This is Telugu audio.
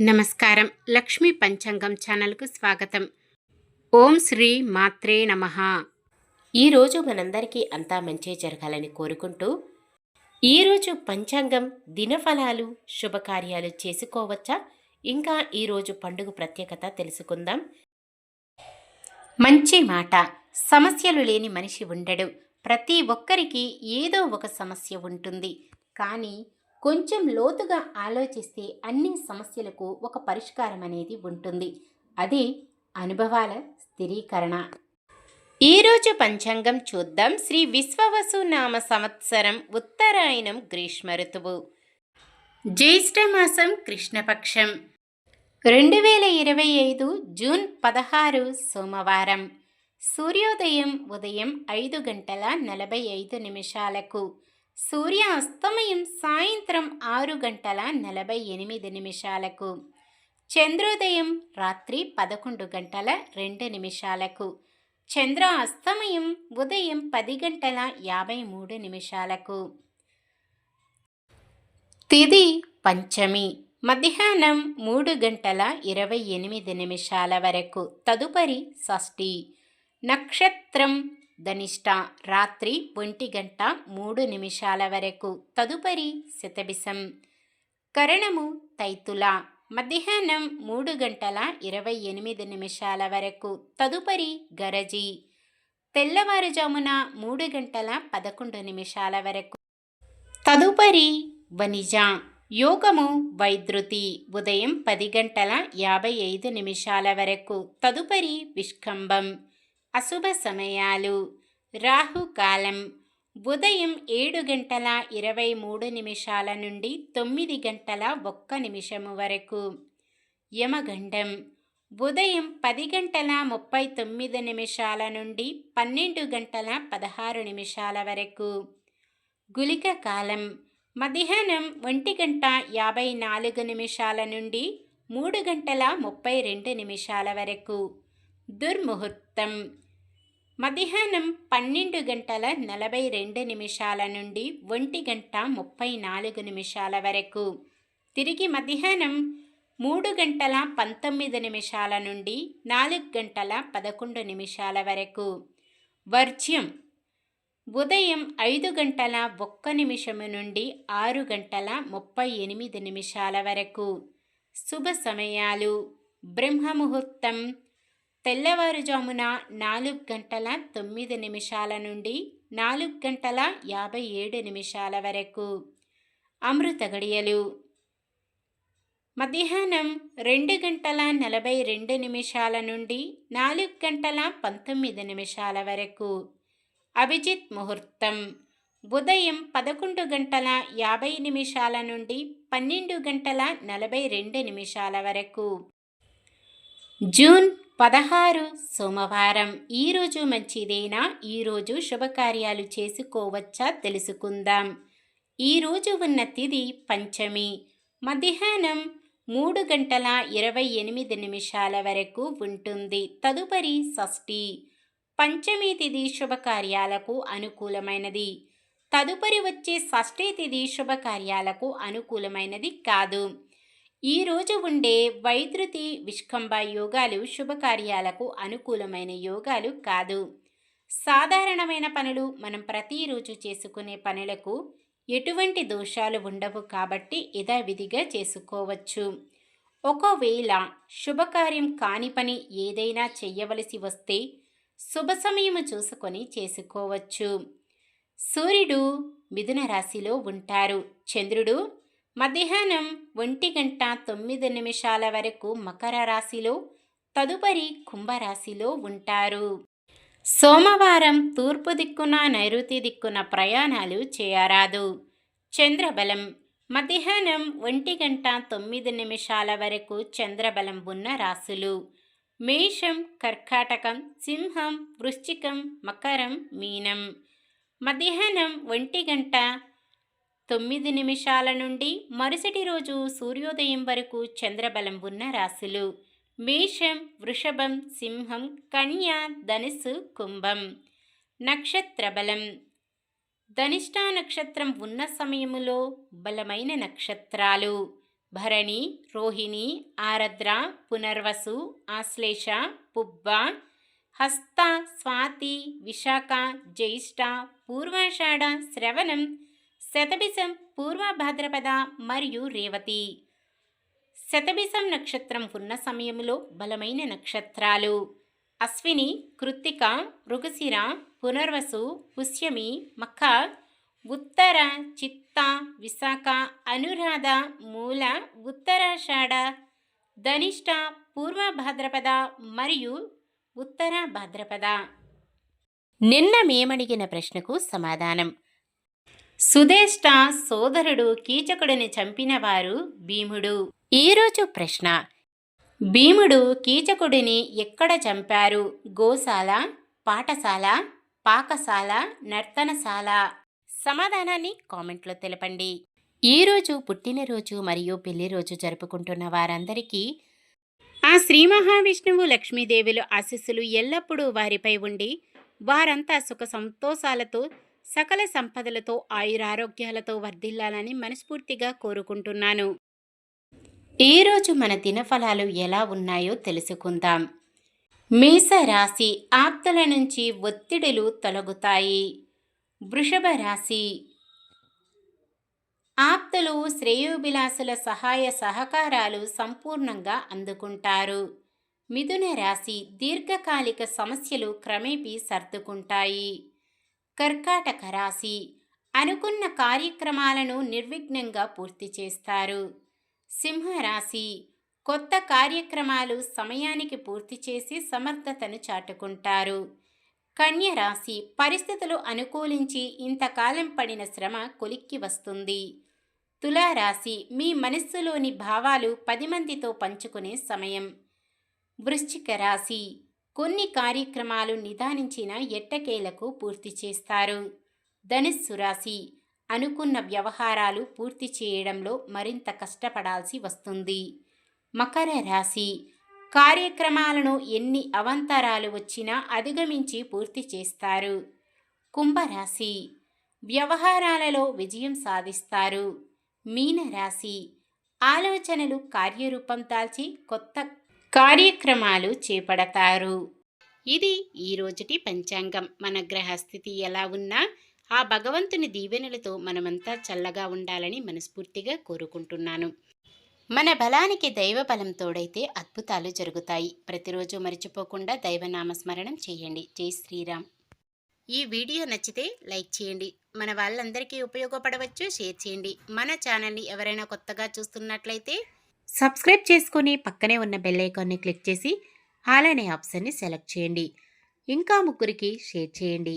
నమస్కారం. లక్ష్మీ పంచాంగం ఛానల్కు స్వాగతం. ఓం శ్రీ మాత్రే నమ. ఈరోజు మనందరికీ అంతా మంచి జరగాలని కోరుకుంటూ ఈరోజు పంచాంగం దినఫలాలు శుభకార్యాలు చేసుకోవచ్చా? ఇంకా ఈరోజు పండుగ ప్రత్యేకత తెలుసుకుందాం. మంచి మాట. సమస్యలు లేని మనిషి ఉండడు. ప్రతి ఒక్కరికి ఏదో ఒక సమస్య ఉంటుంది. కానీ కొంచెం లోతుగా ఆలోచిస్తే అన్ని సమస్యలకు ఒక పరిష్కారం అనేది ఉంటుంది. అది అనుభవాల స్థిరీకరణ. ఈరోజు పంచాంగం చూద్దాం. శ్రీ విశ్వవసు నామ సంవత్సరం ఉత్తరాయణం గ్రీష్మ ఋతువు. జ్యేష్ఠమాసం కృష్ణపక్షం. రెండు వేల ఇరవై ఐదు జూన్ పదహారు సోమవారం. సూర్యోదయం ఉదయం ఐదు గంటల నలభై ఐదు నిమిషాలకు. సూర్య అస్తమయం సాయంత్రం ఆరు గంటల నలభై ఎనిమిది నిమిషాలకు చంద్రోదయం రాత్రి పదకొండు గంటల రెండు నిమిషాలకు చంద్ర అస్తమయం ఉదయం పది గంటల యాభై మూడు నిమిషాలకు. తిది పంచమి మధ్యాహ్నం మూడు గంటల ఇరవై ఎనిమిది నిమిషాల వరకు తదుపరి షష్ఠి నక్షత్రం ధనిష్ట రాత్రి ఒంటి గంట మూడు నిమిషాల వరకు. తదుపరి శతబిసం కరణము తైతుల. మధ్యాహ్నం మూడు గంటల ఇరవై ఎనిమిది నిమిషాల వరకు. తదుపరి గరజి. తెల్లవారుజామున మూడు గంటల పదకొండు నిమిషాల వరకు. తదుపరి వనిజ. యోగము వైద్రుతి. ఉదయం పది గంటల యాభై ఐదు నిమిషాల వరకు. తదుపరి విష్కంభం. అశుభ సమయాలు. రాహుకాలం ఉదయం ఏడు గంటల ఇరవై మూడు నిమిషాల నుండి తొమ్మిది గంటల ఒక్క నిమిషము వరకు. యమగండం. ఉదయం పది గంటల ముప్పై తొమ్మిది నిమిషాల నుండి పన్నెండు గంటల పదహారు నిమిషాల వరకు. గులిక కాలం. మధ్యాహ్నం ఒంటి గంట యాభై నాలుగు నిమిషాల నుండి మూడు గంటల ముప్పై రెండు నిమిషాల వరకు. దుర్ముహూర్తం. మధ్యాహ్నం పన్నెండు గంటల నలభై రెండు నిమిషాల నుండి ఒంటి గంట ముప్పై నాలుగు నిమిషాల వరకు. తిరిగి మధ్యాహ్నం మూడు గంటల పంతొమ్మిది నిమిషాల నుండి నాలుగు గంటల పదకొండు నిమిషాల వరకు. వర్జ్యం ఉదయం ఐదు గంటల ఒక్క నిమిషము నుండి ఆరు గంటల ముప్పై ఎనిమిది నిమిషాల వరకు. శుభ సమయాలు. బ్రహ్మముహూర్తం తెల్లవారుజామున నాలుగు గంటల తొమ్మిది నిమిషాల నుండి నాలుగు గంటల యాభై ఏడు నిమిషాల వరకు. అమృత గడియలు. మధ్యాహ్నం రెండు గంటల నలభై రెండు నిమిషాల నుండి నాలుగు గంటల పంతొమ్మిది నిమిషాల వరకు. అభిజిత్ ముహూర్తం. ఉదయం పదకొండు గంటల యాభై నిమిషాల నుండి పన్నెండు గంటల నలభై రెండు నిమిషాల వరకు. జూన్ పదహారు సోమవారం. ఈరోజు మంచిదేనా? ఈరోజు శుభకార్యాలు చేసుకోవచ్చా? తెలుసుకుందాం. ఈరోజు ఉన్న తిది పంచమి. మధ్యాహ్నం మూడు గంటల ఇరవై ఎనిమిది నిమిషాల వరకు ఉంటుంది. తదుపరి షష్ఠి. పంచమి తిథి శుభకార్యాలకు అనుకూలమైనది. తదుపరి వచ్చే షష్ఠీ తిథి శుభకార్యాలకు అనుకూలమైనది కాదు. ఈరోజు ఉండే వైద్యుతి విష్కంబ యోగాలు శుభకార్యాలకు అనుకూలమైన యోగాలు కాదు. సాధారణమైన పనులు మనం ప్రతిరోజు చేసుకునే పనులకు ఎటువంటి దోషాలు ఉండవు కాబట్టి యథావిధిగా చేసుకోవచ్చు. ఒకవేళ శుభకార్యం కాని పని ఏదైనా చెయ్యవలసి వస్తే శుభ సమయము చూసుకొని చేసుకోవచ్చు. సూర్యుడు మిథున రాశిలో ఉంటారు. చంద్రుడు మధ్యాహ్నం ఒంటి గంట తొమ్మిది నిమిషాల వరకు మకర రాశిలో తదుపరి కుంభరాశిలో ఉంటారు. సోమవారం తూర్పు దిక్కున నైరుతి దిక్కున ప్రయాణాలు చేయరాదు. చంద్రబలం. మధ్యాహ్నం ఒంటి గంట తొమ్మిది నిమిషాల వరకు చంద్రబలం ఉన్న రాశులు. మేషం కర్కాటకం సింహం వృశ్చికం మకరం మీనం. మధ్యాహ్నం ఒంటి గంట తొమ్మిది నిమిషాల నుండి మరుసటి రోజు సూర్యోదయం వరకు చంద్రబలం ఉన్న రాశులు. మేషం వృషభం సింహం కన్య ధనుసు కుంభం. నక్షత్ర బలం ధనిష్టా నక్షత్రం ఉన్న సమయములో బలమైన నక్షత్రాలు. భరణి రోహిణి ఆరద్ర పునర్వసు ఆశ్లేష పుబ్బ హస్త స్వాతి విశాఖ జ్యేష్ఠ పూర్వాషాఢ శ్రవణం శతభిషం పూర్వ భాద్రపద మరియు రేవతి. శతభిషం నక్షత్రం ఉన్న సమయంలో బలమైన నక్షత్రాలు. అశ్విని కృత్తిక మృగశిర పునర్వసు పుష్యమి మఖ ఉత్తర చిత్త విశాఖ అనురాధ మూల ఉత్తరాషాఢ ధనిష్ట పూర్వ భాద్రపద మరియు ఉత్తర భాద్రపద. నిన్న మేమడిగిన ప్రశ్నకు సమాధానం. సుధేష్ట సోదరుడు కీచకుడిని చంపినవారు భీముడు. ఈరోజు ప్రశ్న భీముడు కీచకుడిని ఎక్కడ చంపారు? గోశాల పాఠశాల పాకశాల నర్తనశాల? సమాధానాన్ని కామెంట్లో తెలపండి. ఈరోజు పుట్టినరోజు మరియు పెళ్ళి రోజు జరుపుకుంటున్న వారందరికీ ఆ శ్రీ మహావిష్ణువు లక్ష్మీదేవులు ఆశీస్సులు ఎల్లప్పుడూ వారిపై ఉండి వారంతా సుఖ సంతోషాలతో సకల సంపదలతో ఆయురారోగ్యాలతో వర్ధిల్లాలని మనస్ఫూర్తిగా కోరుకుంటున్నాను. ఈరోజు మన దినఫలాలు ఎలా ఉన్నాయో తెలుసుకుందాం. మీస రాశి ఆప్తల నుంచి ఒత్తిడులు తొలగుతాయి. వృషభ రాశి ఆప్తలు శ్రేయోభిలాసుల సహాయ సహకారాలు సంపూర్ణంగా అందుకుంటారు. మిథున రాశి దీర్ఘకాలిక సమస్యలు క్రమేపీ సర్దుకుంటాయి. కర్కాటక రాశి అనుకున్న కార్యక్రమాలను నిర్విఘ్నంగా పూర్తి చేస్తారు. సింహరాశి కొత్త కార్యక్రమాలు సమయానికి పూర్తి చేసి సమర్థతను చాటుకుంటారు. కన్య రాశి పరిస్థితులు అనుకూలించి ఇంతకాలం పడిన శ్రమ కొలిక్కి వస్తుంది. తులారాశి మీ మనస్సులోని భావాలు పది మందితో పంచుకునే సమయం. వృశ్చిక రాశి కొన్ని కార్యక్రమాలు నిదానించిన ఎట్టకేలకు పూర్తి చేస్తారు. ధనుస్సు రాశి. అనుకున్న వ్యవహారాలు పూర్తి చేయడంలో మరింత కష్టపడాల్సి వస్తుంది. మకర రాశి. కార్యక్రమాలను ఎన్ని అవంతరాలు వచ్చినా అధిగమించి పూర్తి చేస్తారు. కుంభరాశి వ్యవహారాలలో విజయం సాధిస్తారు. మీనరాశి. ఆలోచనలు కార్యరూపం దాల్చి కొత్త కార్యక్రమాలు చేపడతారు. ఇది ఈ రోజుటి పంచాంగం. మన గ్రహస్థితి ఎలా ఉన్నా ఆ భగవంతుని దీవెనలతో మనమంతా చల్లగా ఉండాలని మనస్ఫూర్తిగా కోరుకుంటున్నాను. మన బలానికి దైవ బలం తోడైతే అద్భుతాలు జరుగుతాయి. ప్రతిరోజు మర్చిపోకుండా దైవనామస్మరణం చేయండి. జై శ్రీరామ్. ఈ వీడియో నచ్చితే లైక్ చేయండి. మన వాళ్ళందరికీ ఉపయోగపడవచ్చు షేర్ చేయండి. మన ఛానల్ని ఎవరైనా కొత్తగా చూస్తున్నట్లయితే సబ్స్క్రైబ్ చేసుకొని పక్కనే ఉన్న బెల్ ఐకాన్ని క్లిక్ చేసి ఆల్ అనే ఆప్షన్ని సెలెక్ట్ చేయండి. ఇంకా ముగ్గురికి షేర్ చేయండి.